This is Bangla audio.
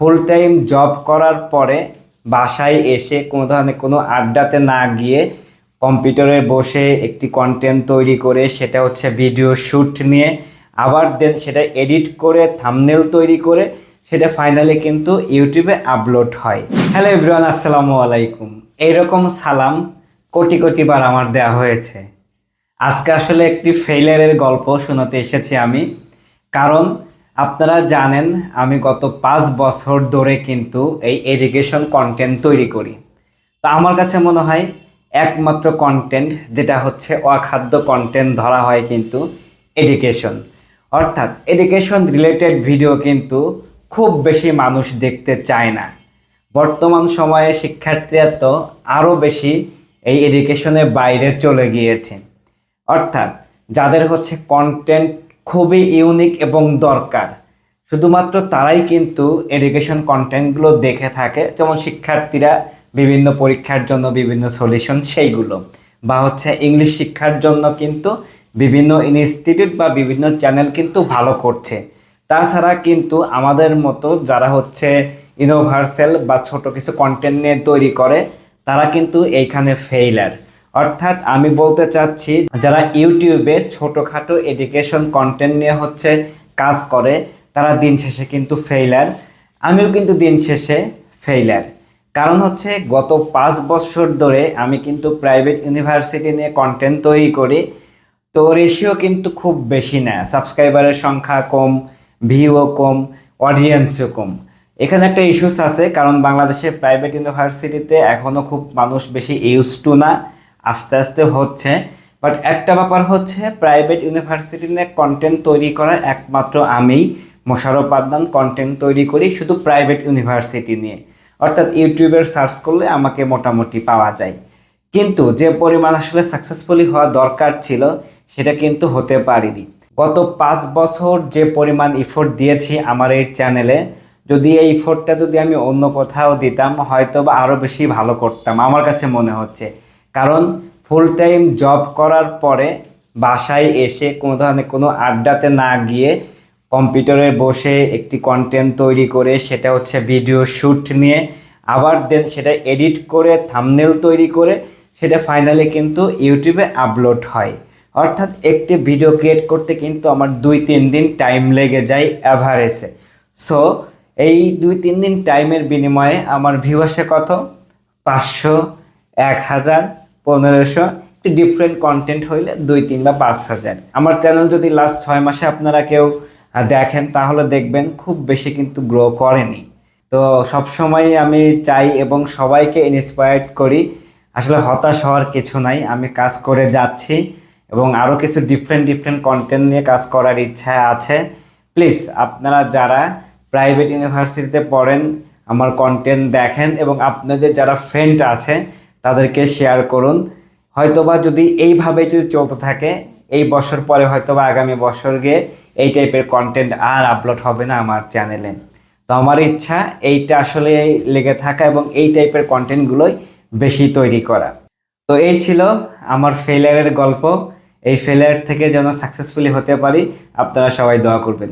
ফুল টাইম জব করার পরে বাসায় এসে কোনো ধরনের কোনো আড্ডাতে না গিয়ে কম্পিউটারে বসে একটি কন্টেন্ট তৈরি করে, সেটা হচ্ছে ভিডিও শ্যুট নিয়ে আবার দেন সেটা এডিট করে থামনেল তৈরি করে, সেটা ফাইনালি কিন্তু ইউটিউবে আপলোড হয়। হ্যালো এভরিওয়ান আসসালামু আলাইকুম। এইরকম সালাম কোটি কোটি বার আমার দেওয়া হয়েছে। আজকে আসলে একটি ফেইলারের গল্প শোনাতে এসেছি আমি। কারণ আপনারা জানেন, আমি গত পাঁচ বছর ধরে কিন্তু এই এডুকেশন কন্টেন্ট তৈরি করি। তো আমার কাছে মনে হয়, একমাত্র কন্টেন্ট যেটা হচ্ছে অখাদ্য কন্টেন্ট ধরা হয় কিন্তু এডুকেশন অর্থাৎ এডুকেশন রিলেটেড ভিডিও কিন্তু খুব বেশি মানুষ দেখতে চায় না। বর্তমান সময়ে শিক্ষার্থীরা তো আরও বেশি এই এডুকেশনের বাইরে চলে গিয়েছে। অর্থাৎ যাদের হচ্ছে কন্টেন্ট খুবই ইউনিক এবং দরকার। শুধুমাত্র তারাই কিন্তু এডুকেশন কন্টেন্টগুলো দেখে থাকে, যেমন শিক্ষার্থীরা বিভিন্ন পরীক্ষার জন্য বিভিন্ন সলিউশন সেইগুলো। বা হচ্ছে ইংলিশ শিক্ষার জন্য কিন্তু বিভিন্ন ইনস্টিটিউট বা বিভিন্ন চ্যানেল কিন্তু ভালো করছে। তাছাড়া কিন্তু আমাদের মতো যারা হচ্ছে ইউনিভার্সাল বা ছোট কিছু কন্টেন্ট নিয়ে তৈরি করে, তারা কিন্তু এইখানে ফেইলার অর্থাৎ আমি বলতে চাচ্ছি, যারা ইউটিউবে ছোটোখাটো এডুকেশন কন্টেন্ট নিয়ে হচ্ছে কাজ করে, তারা দিন শেষে কিন্তু ফেইলার আমিও কিন্তু দিন শেষে ফেইলার কারণ হচ্ছে গত পাঁচ বছর ধরে আমি কিন্তু প্রাইভেট ইউনিভার্সিটি নিয়ে কন্টেন্ট তৈরি করি, তো রেশিও কিন্তু খুব বেশি না। সাবস্ক্রাইবারের সংখ্যা কম ভিউও কম অডিয়েন্সও কম। এখানে একটা ইস্যুস আছে, কারণ বাংলাদেশের প্রাইভেট ইউনিভার্সিটিতে এখনও খুব মানুষ বেশি ইউজ টু না। আস্তে আস্তে হচ্ছে। বাট একটা ব্যাপার হচ্ছে প্রাইভেট ইউনিভার্সিটি নিয়ে কন্টেন্ট তৈরি করা একমাত্র আমি মোশারফ আদনান কন্টেন্ট তৈরি করি শুধু প্রাইভেট ইউনিভার্সিটি নিয়ে। অর্থাৎ ইউটিউবের সার্চ করলে আমাকে মোটামুটি পাওয়া যায়। কিন্তু যে পরিমাণ আসলে সাকসেসফুলি হওয়া দরকার ছিল, সেটা কিন্তু হতে পারিনি। গত পাঁচ বছর যে পরিমাণ ইফোর্ট দিয়েছি আমার এই চ্যানেলে যদি এই ইফোর্টটা যদি আমি অন্য কোথাও দিতাম হয়তো বা আরও বেশি ভালো করতাম, আমার কাছে মনে হচ্ছে। কারণ ফুল টাইম জব করার পরে বাসায় এসে কোনো ধরনের কোনো আড্ডাতে না গিয়ে কম্পিউটারে বসে একটি কন্টেন্ট তৈরি করে সেটা হচ্ছে ভিডিও শ্যুট নিয়ে আবার দেন সেটা এডিট করে থামনেল তৈরি করে সেটা ফাইনালি কিন্তু ইউটিউবে আপলোড হয়। অর্থাৎ একটি ভিডিও ক্রিয়েট করতে কিন্তু আমার দুই, তিন দিন টাইম লেগে যায় অ্যাভারেজে সো এই দুই, তিন দিন টাইমের বিনিময়ে আমার ভিউ আসে কত? পাঁচশো, এক হাজার। পনেরোশো ডিফারেন্ট কন্টেন্ট হইলে দুই, তিন বা পাঁচ হাজার। আমার চ্যানেল যদি লাস্ট ছয় মাসে আপনারা কেউ দেখেন, তাহলে দেখবেন খুব বেশি কিন্তু গ্রো করেনি। তো সবসময় আমি চাই এবং সবাইকে ইন্সপায়ার্ড করি। আসলে হতাশ হওয়ার কিছু নাই, আমি কাজ করে যাচ্ছি এবং আরও কিছু ডিফারেন্ট ডিফারেন্ট কন্টেন্ট নিয়ে কাজ করার ইচ্ছা আছে। প্লিজ আপনারা যারা প্রাইভেট ইউনিভার্সিটিতে পড়েন, আমার কন্টেন্ট দেখেন এবং আপনাদের যারা ফ্রেন্ড আছে তাদেরকে শেয়ার করুন। হয়তোবা যদি এইভাবে যদি চলতে থাকে, এই বছর পরে হয়তোবা আগামী বছর গিয়ে এই টাইপের কন্টেন্ট আর আপলোড হবে না আমার চ্যানেলে তো আমার ইচ্ছা এইটা আসলে লেগে থাকা এবং এই টাইপের কন্টেন্টগুলোই বেশি তৈরি করা। তো এই ছিল আমার ফেলিয়ারের গল্প। এই ফেলিয়ার থেকে যেন সাকসেসফুলি হতে পারি, আপনারা সবাই দোয়া করবেন।